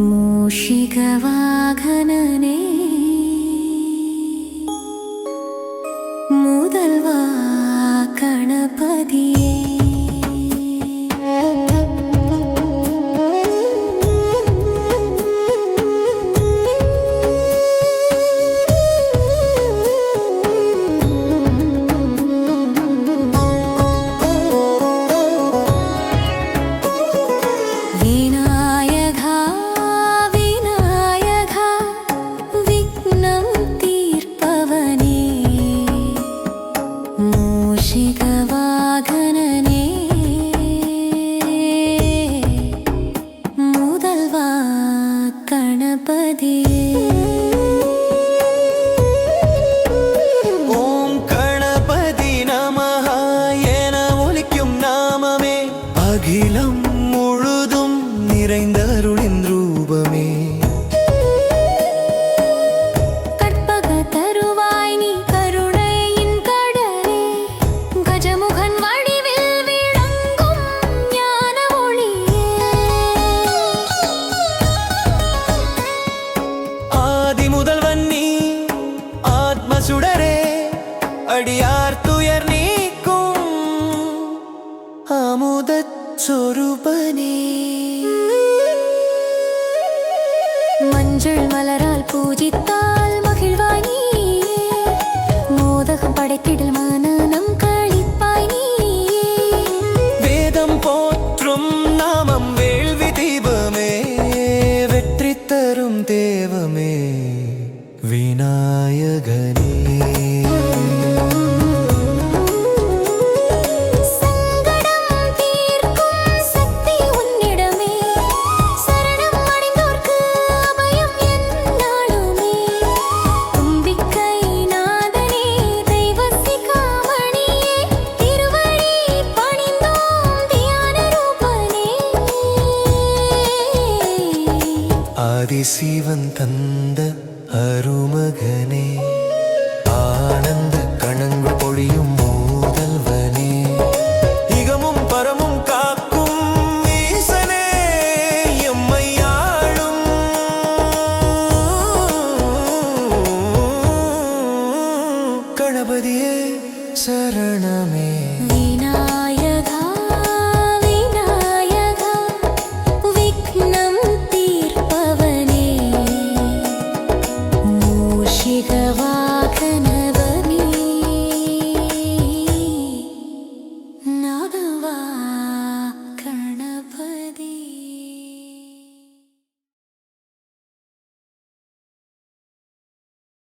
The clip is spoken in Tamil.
മൂഷികവാഹനനേ മുതൽവാ ഗണപതിയേ அகிலம் முழுதும் நிறைந்த அருளின் ரூபமே. கற்பக தருவாய் நீ கருணையின் கடலே. கஜமுகன் வடிவில் விளங்கும் ஞான ஒளியே. ஆதி முதல்வன் நீ அடியார் துயர் நீக்கும். அமுதத் சொரூபனே. மஞ்சள் மலரால் பூஜித்தால் மகிழ்வாய் நீயே. மோதகம் படைத்திடல் மனநம் கழிப்பாய் நீயே. வேதம் போற்றும் நாமம் வேள்வி தீபமே. வெற்றி தரும் தேவமே. விநாயகனே. ஆதிசிவன் தந்த அருமகனே. ஆனந்த